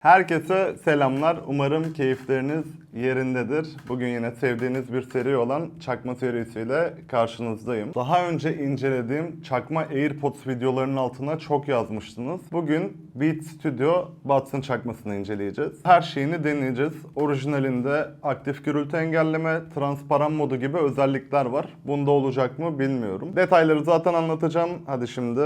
Herkese selamlar. Umarım keyifleriniz yerindedir. Bugün yine sevdiğiniz bir seri olan Çakma serisiyle karşınızdayım. Daha önce incelediğim Çakma AirPods videolarının altına çok yazmıştınız. Bugün Beat Studio Buds'ın çakmasını inceleyeceğiz. Her şeyini deneyeceğiz. Orijinalinde aktif gürültü engelleme, transparan modu gibi özellikler var. Bunda olacak mı bilmiyorum. Detayları zaten anlatacağım. Hadi şimdi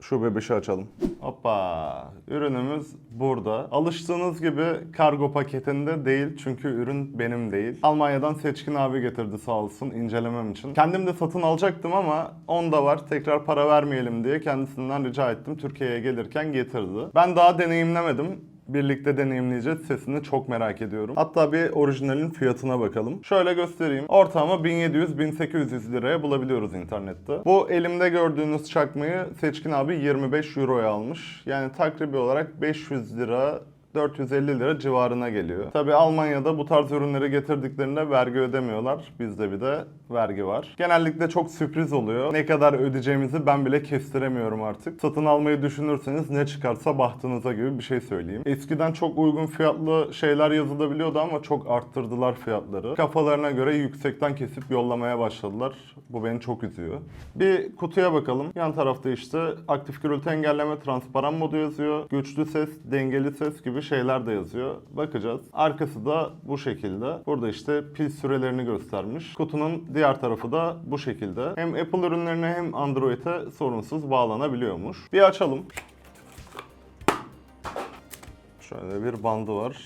şu bebişi açalım. Hoppa. Ürünümüz burada. Alıştığınız gibi kargo paketinde değil çünkü ürün benim değil. Almanya'dan Seçkin abi getirdi sağ olsun incelemem için. Kendim de satın alacaktım ama onda var. Tekrar para vermeyelim diye kendisinden rica ettim. Türkiye'ye gelirken getirdi. Ben daha deneyimlemedim. Birlikte deneyimleyeceğiz. Sesini çok merak ediyorum. Hatta bir orijinalin fiyatına bakalım. Şöyle göstereyim. Ortalama 1700-1800 liraya bulabiliyoruz internette. Bu elimde gördüğünüz çakmayı Seçkin abi 25 euroya almış. Yani takribi olarak 500 lira 450 lira civarına geliyor. Tabi Almanya'da bu tarz ürünleri getirdiklerinde vergi ödemiyorlar. Bizde bir de vergi var. Genellikle çok sürpriz oluyor. Ne kadar ödeyeceğimizi ben bile kestiremiyorum artık. Satın almayı düşünürseniz ne çıkarsa bahtınıza gibi bir şey söyleyeyim. Eskiden çok uygun fiyatlı şeyler yazılabiliyordu ama çok arttırdılar fiyatları. Kafalarına göre yüksekten kesip yollamaya başladılar. Bu beni çok üzüyor. Bir kutuya bakalım. Yan tarafta işte aktif gürültü engelleme transparan modu yazıyor. Güçlü ses, dengeli ses gibi şeyler de yazıyor. Bakacağız. Arkası da bu şekilde. Burada işte pil sürelerini göstermiş. Kutunun diğer tarafı da bu şekilde. Hem Apple ürünlerine hem Android'e sorunsuz bağlanabiliyormuş. Bir açalım. Şöyle bir bandı var.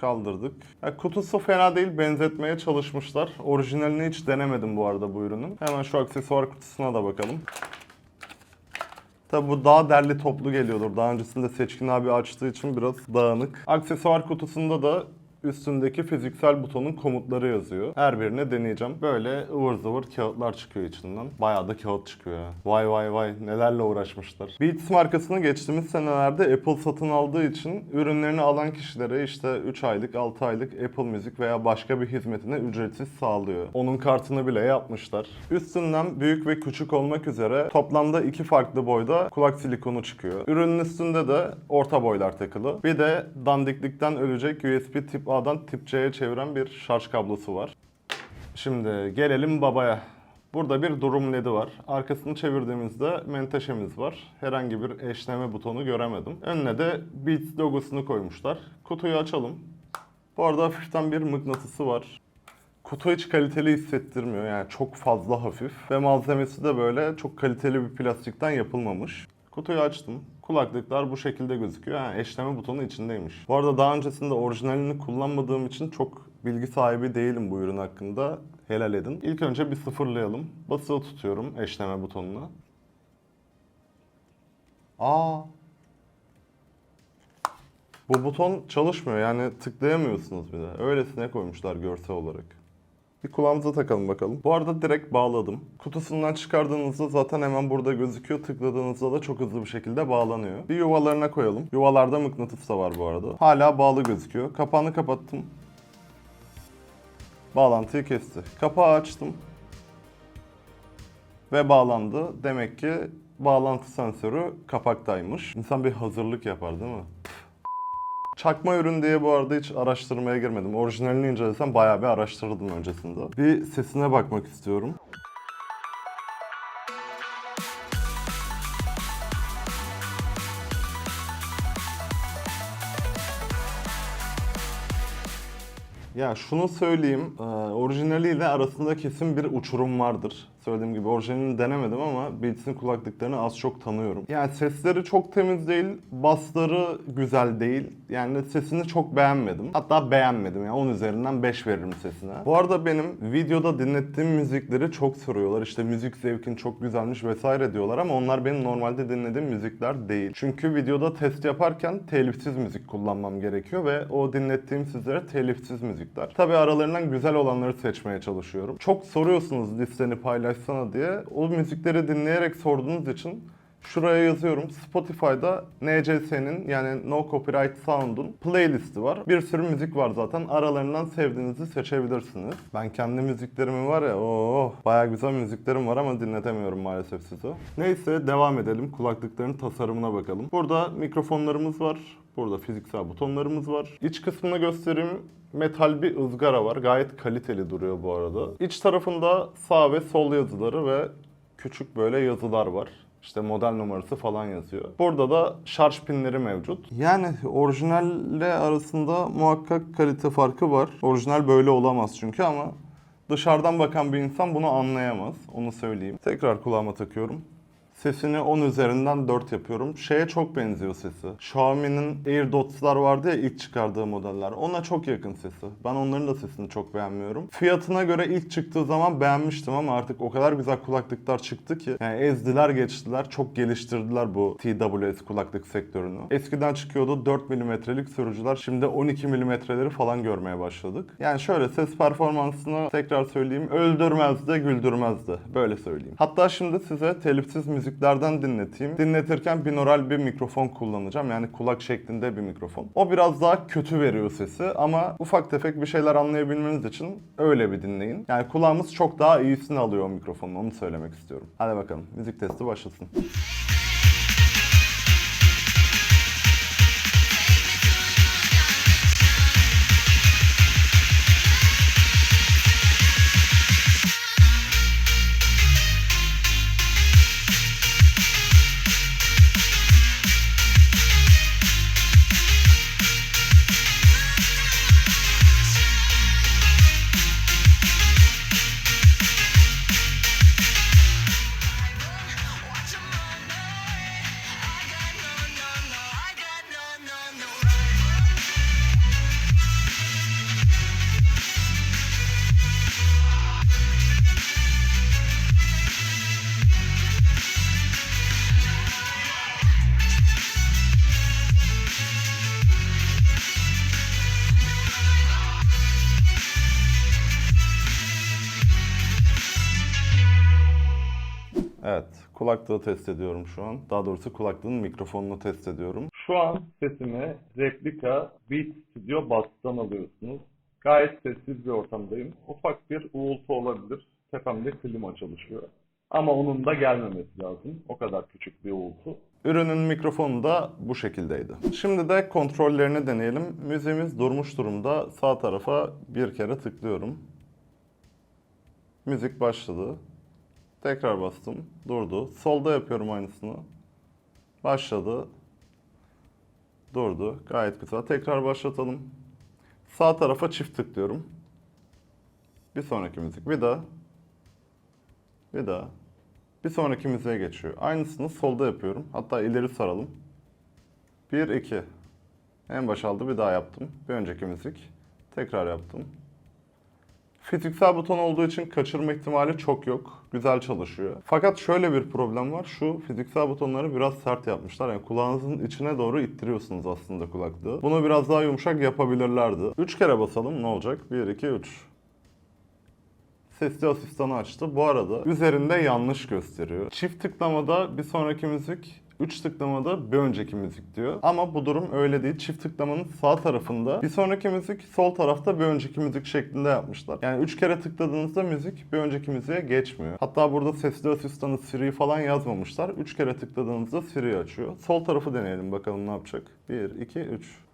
Kaldırdık. Ya, kutusu fena değil. Benzetmeye çalışmışlar. Orijinalini hiç denemedim bu arada bu ürünün. Hemen şu aksesuar kutusuna da bakalım. Tabi bu daha derli toplu geliyordur. Daha öncesinde Seçkin abi açtığı için biraz dağınık. Aksesuar kutusunda da üstündeki fiziksel butonun komutları yazıyor. Her birini deneyeceğim. Böyle ıvır zıvır kağıtlar çıkıyor içinden. Bayağı da kağıt çıkıyor. Vay vay vay nelerle uğraşmışlar. Beats markasını geçtiğimiz senelerde Apple satın aldığı için ürünlerini alan kişilere işte 3 aylık 6 aylık Apple Müzik veya başka bir hizmetine ücretsiz sağlıyor. Onun kartını bile yapmışlar. Üstünden büyük ve küçük olmak üzere toplamda iki farklı boyda kulak silikonu çıkıyor. Ürünün üstünde de orta boylar takılı. Bir de dandiklikten ölecek USB tip A'dan tip C'ye çeviren bir şarj kablosu var. Şimdi gelelim babaya. Burada bir durum ledi var. Arkasını çevirdiğimizde menteşemiz var. Herhangi bir eşleme butonu göremedim. Önüne de Beats logosunu koymuşlar. Kutuyu açalım. Bu arada hafiften bir mıknatısı var. Kutu hiç kaliteli hissettirmiyor yani çok fazla hafif ve malzemesi de böyle çok kaliteli bir plastikten yapılmamış. Kutuyu açtım. Kulaklıklar bu şekilde gözüküyor. Yani eşleme butonu içindeymiş. Bu arada daha öncesinde orijinalini kullanmadığım için çok bilgi sahibi değilim bu ürün hakkında. Helal edin. İlk önce bir sıfırlayalım. Basılı tutuyorum eşleme butonuna. Aa. Bu buton çalışmıyor yani tıklayamıyorsunuz bir de. Öylesine koymuşlar görsel olarak. Bir kulağımıza takalım bakalım. Bu arada direkt bağladım. Kutusundan çıkardığınızda zaten hemen burada gözüküyor. Tıkladığınızda da çok hızlı bir şekilde bağlanıyor. Bir yuvalarına koyalım. Yuvalarda mıknatıs da var bu arada. Hala bağlı gözüküyor. Kapağını kapattım. Bağlantıyı kesti. Kapağı açtım. Ve bağlandı. Demek ki bağlantı sensörü kapaktaymış. İnsan bir hazırlık yapar değil mi? Çakma ürün diye bu arada hiç araştırmaya girmedim. Orijinalini incelesem bayağı bir araştırdım öncesinde. Bir sesine bakmak istiyorum. Ya şunu söyleyeyim, e, orijinaliyle arasında kesin bir uçurum vardır. Söylediğim gibi orijinalini denemedim ama Beats'in kulaklıklarını az çok tanıyorum. Yani sesleri çok temiz değil, basları güzel değil. Yani sesini çok beğenmedim. Hatta beğenmedim yani 10 üzerinden 5 veririm sesine. Bu arada benim videoda dinlettiğim müzikleri çok soruyorlar. İşte müzik zevkin çok güzelmiş vesaire diyorlar ama onlar benim normalde dinlediğim müzikler değil. Çünkü videoda test yaparken telifsiz müzik kullanmam gerekiyor ve o dinlettiğim sizlere telifsiz müzikler. Tabi aralarından güzel olanları seçmeye çalışıyorum. Çok soruyorsunuz listeni paylaşsana diye. O müzikleri dinleyerek sorduğunuz için Şuraya yazıyorum. Spotify'da NCS'nin yani No Copyright Sound'un playlisti var. Bir sürü müzik var zaten. Aralarından sevdiğinizi seçebilirsiniz. Ben kendi müziklerimi var ya oh bayağı güzel müziklerim var ama dinletemiyorum maalesef size. Neyse devam edelim. Kulaklıkların tasarımına bakalım. Burada mikrofonlarımız var. Burada fiziksel butonlarımız var. İç kısmını göstereyim. Metal bir ızgara var. Gayet kaliteli duruyor bu arada. İç tarafında sağ ve sol yazıları ve küçük böyle yazılar var. İşte model numarası falan yazıyor. Burada da şarj pinleri mevcut. Yani orijinalle arasında muhakkak kalite farkı var. Orijinal böyle olamaz çünkü ama dışarıdan bakan bir insan bunu anlayamaz. Onu söyleyeyim. Tekrar kulağıma takıyorum. Sesini 10 üzerinden 4 yapıyorum. Şeye çok benziyor sesi. Xiaomi'nin AirDots'lar vardı ya ilk çıkardığı modeller. Ona çok yakın sesi. Ben onların da sesini çok beğenmiyorum. Fiyatına göre ilk çıktığı zaman beğenmiştim ama artık o kadar güzel kulaklıklar çıktı ki. Yani ezdiler geçtiler. Çok geliştirdiler bu TWS kulaklık sektörünü. Eskiden çıkıyordu 4 milimetrelik sürücüler. Şimdi 12 milimetreleri falan görmeye başladık. Yani şöyle ses performansını tekrar söyleyeyim. Öldürmez de güldürmez de. Böyle söyleyeyim. Hatta şimdi size telifsiz müziklerden dinleteyim. Dinletirken binaural bir mikrofon kullanacağım. Yani kulak şeklinde bir mikrofon. O biraz daha kötü veriyor sesi ama ufak tefek bir şeyler anlayabilmeniz için öyle bir dinleyin. Yani kulağımız çok daha iyisini alıyor o mikrofonun. Onu söylemek istiyorum. Hadi bakalım. Müzik testi başlasın. Kulaklığı test ediyorum şu an. Daha doğrusu kulaklığın mikrofonunu test ediyorum. Şu an sesimi replika Beat Studio Bass'tan alıyorsunuz. Gayet sessiz bir ortamdayım. Ufak bir uğultu olabilir. Tepemde klima çalışıyor. Ama onun da gelmemesi lazım. O kadar küçük bir uğultu. Ürünün mikrofonu da bu şekildeydi. Şimdi de kontrollerini deneyelim. Müziğimiz durmuş durumda. Sağ tarafa bir kere tıklıyorum. Müzik başladı. Tekrar bastım. Durdu. Solda yapıyorum aynısını. Başladı. Durdu. Gayet güzel. Tekrar başlatalım. Sağ tarafa çift tıklıyorum. Bir sonraki müzik. Bir daha. Bir daha. Bir sonraki müziğe geçiyor. Aynısını solda yapıyorum. Hatta ileri saralım. Bir, iki. En baş aldı. Bir daha yaptım. Bir önceki müzik. Tekrar yaptım. Fiziksel buton olduğu için kaçırma ihtimali çok yok. Güzel çalışıyor. Fakat şöyle bir problem var. Şu fiziksel butonları biraz sert yapmışlar. Yani kulağınızın içine doğru ittiriyorsunuz aslında kulaklığı. Bunu biraz daha yumuşak yapabilirlerdi. 3 kere basalım ne olacak? 1, 2, 3. Sesli asistanı açtı. Bu arada üzerinde yanlış gösteriyor. Çift tıklamada bir sonraki müzik, 3 tıklamada bir önceki müzik diyor. Ama bu durum öyle değil. Çift tıklamanın sağ tarafında bir sonraki müzik, sol tarafta bir önceki müzik şeklinde yapmışlar. Yani 3 kere tıkladığınızda müzik bir önceki müziğe geçmiyor. Hatta burada sesli asistanı Siri falan yazmamışlar. 3 kere tıkladığınızda Siri açıyor. Sol tarafı deneyelim bakalım ne yapacak. 1, 2, 3.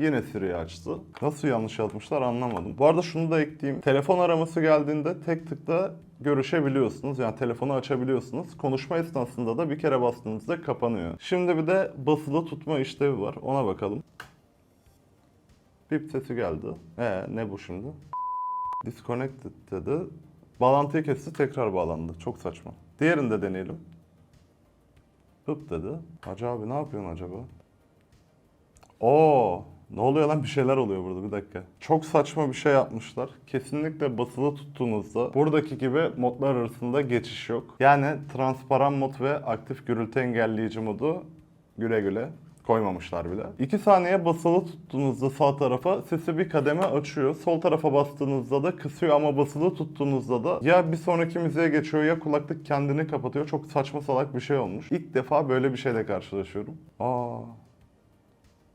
Yine Siri'yi açtı. Nasıl yanlış yazmışlar anlamadım. Bu arada şunu da ekleyeyim. Telefon araması geldiğinde tek tıkla görüşebiliyorsunuz. Yani telefonu açabiliyorsunuz. Konuşma esnasında da bir kere bastığınızda kapanıyor. Şimdi bir de basılı tutma işlevi var. Ona bakalım. Bip sesi geldi. Ee ne bu şimdi? Disconnected dedi. Bağlantıyı kesti tekrar bağlandı. Çok saçma. Diğerini de deneyelim. Hıp dedi. Hacı abi ne yapıyorsun acaba? Oo, ne oluyor lan bir şeyler oluyor burada bir dakika. Çok saçma bir şey yapmışlar. Kesinlikle basılı tuttuğunuzda buradaki gibi modlar arasında geçiş yok. Yani transparan mod ve aktif gürültü engelleyici modu güle güle. koymamışlar bile. 2 saniye basılı tuttuğunuzda sağ tarafa sesi bir kademe açıyor. Sol tarafa bastığınızda da kısıyor ama basılı tuttuğunuzda da ya bir sonraki müziğe geçiyor ya kulaklık kendini kapatıyor. Çok saçma salak bir şey olmuş. İlk defa böyle bir şeyle karşılaşıyorum. Aa.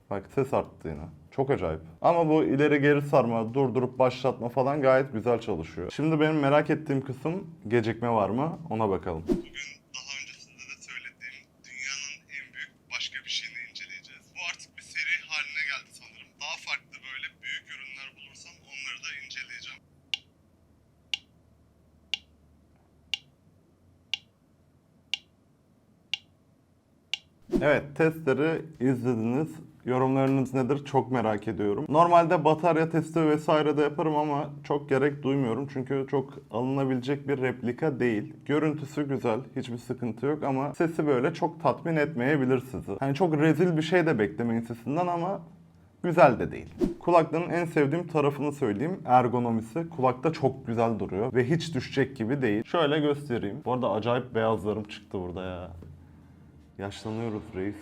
Bak ses arttı yine. Çok acayip. Ama bu ileri geri sarma, durdurup başlatma falan gayet güzel çalışıyor. Şimdi benim merak ettiğim kısım gecikme var mı? Ona bakalım. Bugün daha öncesinde de söylediğim dünyanın en büyük başka bir şeyini inceleyeceğiz. Bu artık bir seri haline geldi sanırım. Daha farklı böyle büyük ürünler bulursam onları da inceleyeceğim. Evet testleri izlediniz. Yorumlarınız nedir çok merak ediyorum. Normalde batarya testi vesaire de yaparım ama çok gerek duymuyorum. Çünkü çok alınabilecek bir replika değil. Görüntüsü güzel, hiçbir sıkıntı yok ama sesi böyle çok tatmin etmeyebilir sizi. Hani çok rezil bir şey de beklemeyin sesinden ama güzel de değil. Kulaklığın en sevdiğim tarafını söyleyeyim. Ergonomisi. Kulakta çok güzel duruyor ve hiç düşecek gibi değil. Şöyle göstereyim. Bu arada acayip beyazlarım çıktı burada ya. Yaşlanıyoruz reis.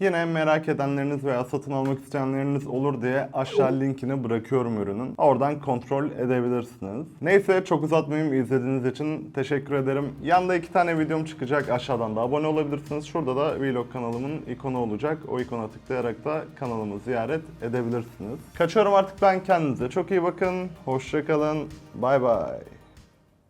Yine merak edenleriniz veya satın almak isteyenleriniz olur diye aşağı linkini bırakıyorum ürünün. Oradan kontrol edebilirsiniz. Neyse çok uzatmayayım izlediğiniz için teşekkür ederim. Yanda iki tane videom çıkacak aşağıdan da abone olabilirsiniz. Şurada da vlog kanalımın ikonu olacak. O ikona tıklayarak da kanalımı ziyaret edebilirsiniz. Kaçıyorum artık ben kendinize. Çok iyi bakın. Hoşçakalın. Bay bay.